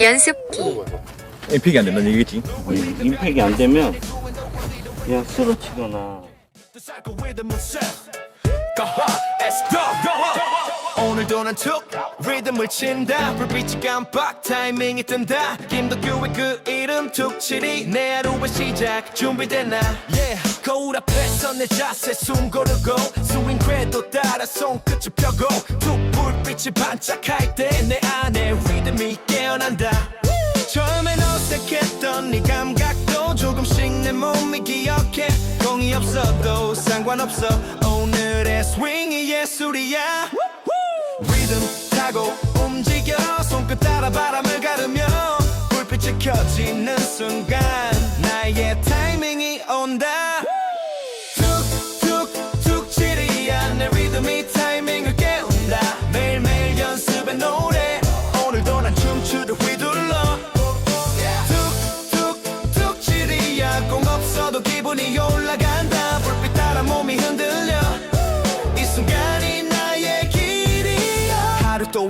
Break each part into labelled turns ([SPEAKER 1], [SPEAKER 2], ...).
[SPEAKER 1] 연습기
[SPEAKER 2] 임팩이 안 된다는 얘기겠지?
[SPEAKER 3] 임팩이 안 되면 그냥 쓰러 치거나
[SPEAKER 4] 오늘도 난툭 리듬을 친다 불빛이 깜빡 타이밍이 뜬다 김덕규의 그 이름 툭칠이 내 하루의 시작 준비됐나 yeah. 거울 앞에서 내 자세 숨 고르고 스윙 궤도 따라 손끝을 펴고 툭 불빛이 반짝할 때 내 안에 깨어난다 처음엔 어색했던 네 감각도 조금씩 내 몸이 기억해. 공이 없어도 상관없어. 오늘의 스윙이 예술이야. 리듬 타고 움직여. 손끝 따라 바람을 가르며 불빛이 켜지는 순간 나의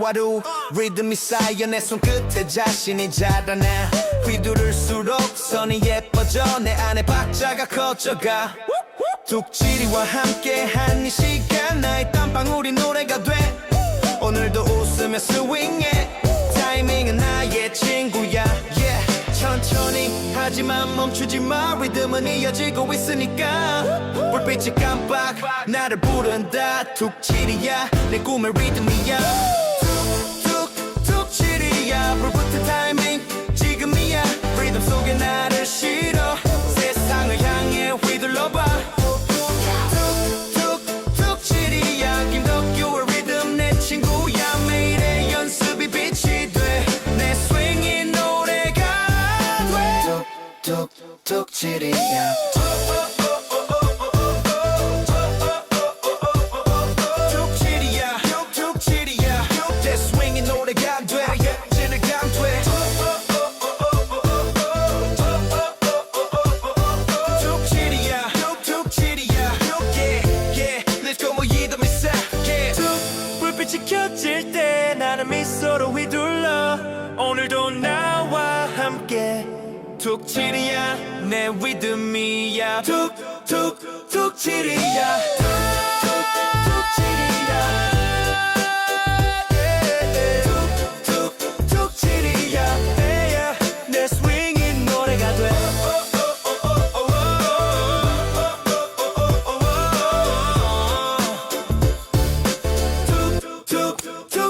[SPEAKER 4] 하루 또 하루 리듬이 쌓여 내 손끝에 자신이 자라나 휘두를수록 선이 예뻐져 내 안에 박자가 커져가. 툭치리와 함께 한 이 시간 나의 땀방울이 노래가 돼. 오늘도 웃으며 스윙해. 타이밍은 나의 친구야. Yeah. 천천히 하지만 멈추지 마. 리듬은 이어지고 있으니까. 불빛이 깜빡 나를 부른다. 툭 치리야. 내 꿈의 리듬이야 이 yeah 툭. 불빛이 켜질 때 나는 미소로 휘둘러. 오늘도 나와 함께 툭 치리야 내 리듬이야. 툭툭툭 치리야. 툭툭툭 치리야.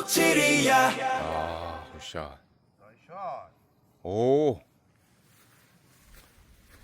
[SPEAKER 4] 치리야.
[SPEAKER 5] 굿샷. 오.